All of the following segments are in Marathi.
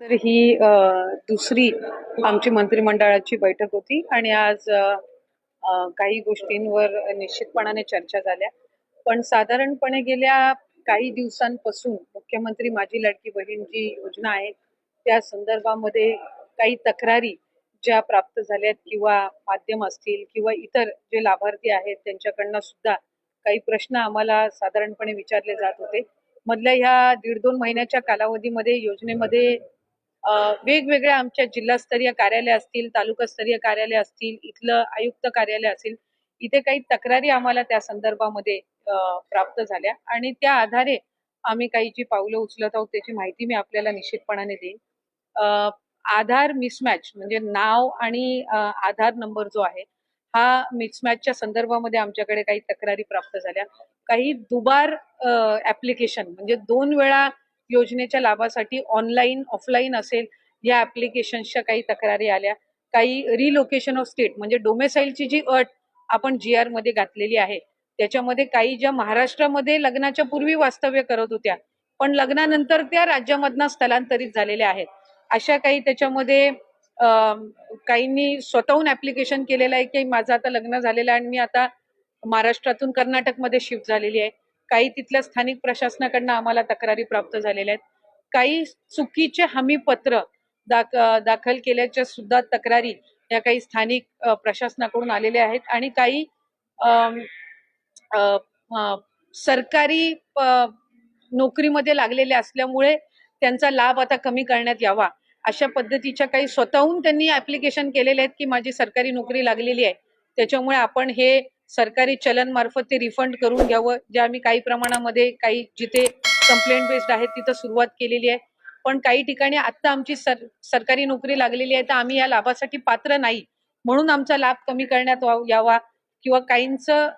तर ही दुसरी आमची मंत्रिमंडळाची बैठक होती आणि आज काही गोष्टींवर निश्चितपणाने चर्चा झाल्या. पण साधारणपणे गेल्या काही दिवसांपासून मुख्यमंत्री माझी लाडकी बहीण जी योजना आहे त्या संदर्भामध्ये काही तक्रारी ज्या प्राप्त झाल्यात किंवा माध्यम असतील किंवा इतर जे लाभार्थी आहेत त्यांच्याकडनं सुद्धा काही प्रश्न आम्हाला साधारणपणे विचारले जात होते. मधल्या ह्या दीड दोन महिन्याच्या कालावधीमध्ये योजनेमध्ये वेगवेगळ्या आमच्या जिल्हास्तरीय कार्यालय असतील तालुकास्तरीय कार्यालय असतील इथलं आयुक्त कार्यालय असेल इथे काही तक्रारी आम्हाला त्या संदर्भामध्ये प्राप्त झाल्या. आणि त्या आधारे आम्ही काही जी पावलं उचलत आहोत त्याची माहिती मी आपल्याला निश्चितपणाने देईन. आधार मिसमॅच म्हणजे नाव आणि आधार नंबर जो आहे हा मिसमॅचच्या संदर्भामध्ये आमच्याकडे काही तक्रारी प्राप्त झाल्या. काही दुबार ऍप्लिकेशन म्हणजे दोन वेळा योजनेच्या लाभासाठी ऑनलाईन ऑफलाईन असेल या ॲप्लिकेशन्सच्या काही तक्रारी आल्या. काही रिलोकेशन ऑफ स्टेट म्हणजे डोमेसाईलची जी अट आपण जी आरमध्ये घातलेली आहे त्याच्यामध्ये काही ज्या महाराष्ट्रामध्ये लग्नाच्या पूर्वी वास्तव्य करत होत्या पण लग्नानंतर त्या राज्यामधनं स्थलांतरित झालेल्या आहेत. अशा काही त्याच्यामध्ये काहींनी स्वतःहून ऍप्लिकेशन केलेलं आहे की माझं आता लग्न झालेलं आहे आणि मी आता महाराष्ट्रातून कर्नाटकमध्ये शिफ्ट झालेली आहे. काही तिथल्या स्थानिक प्रशासनाकडनं आम्हाला तक्रारी प्राप्त झालेल्या आहेत. काही चुकीचे हमीपत्र दाख दाखल केल्याच्या सुद्धा तक्रारी या काही स्थानिक प्रशासनाकडून आलेल्या आहेत आणि काही सरकारी नोकरीमध्ये लागलेले असल्यामुळे त्यांचा लाभ आता कमी करण्यात यावा अशा पद्धतीच्या काही स्वतःहून त्यांनी ऍप्लिकेशन केलेले आहेत की माझी सरकारी नोकरी लागलेली आहे. त्याच्यामुळे आपण हे सरकारी चलन मार्फत ते रिफंड करून घ्यावं. जे आम्ही काही प्रमाणामध्ये काही जिथे कंप्लेंट बेस्ड आहेत तिथं सुरुवात केलेली आहे. पण काही ठिकाणी आत्ता आमची सर सरकारी नोकरी लागलेली आहे तर आम्ही या लाभासाठी पात्र नाही. म्हणून आमचा लाभ कमी करण्यात यावा किंवा काहींचं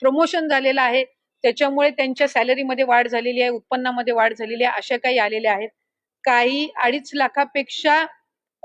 प्रमोशन झालेलं आहे. त्याच्यामुळे त्यांच्या सॅलरीमध्ये वाढ झालेली आहे उत्पन्नामध्ये वाढ झालेली आहे अशा काही आलेल्या आहेत. काही अडीच लाखापेक्षा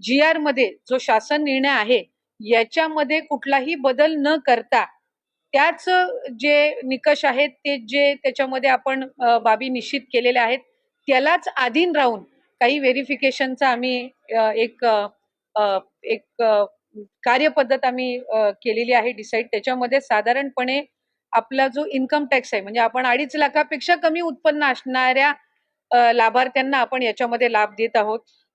जी आरमध्ये जो शासन निर्णय आहे याच्यामध्ये कुठलाही बदल न करता त्याच जे निकष आहेत ते जे त्याच्यामध्ये आपण बाबी निश्चित केलेल्या आहेत त्यालाच अधीन राहून काही व्हेरिफिकेशनचा आम्ही एक एक कार्यपद्धत आम्ही केलेली आहे डिसाईड. त्याच्यामध्ये साधारणपणे आपला जो इन्कम टॅक्स आहे म्हणजे आपण अडीच लाखापेक्षा कमी उत्पन्न असणाऱ्या लाभार्थ्यांना आपण याच्यामध्ये लाभ देत आहोत.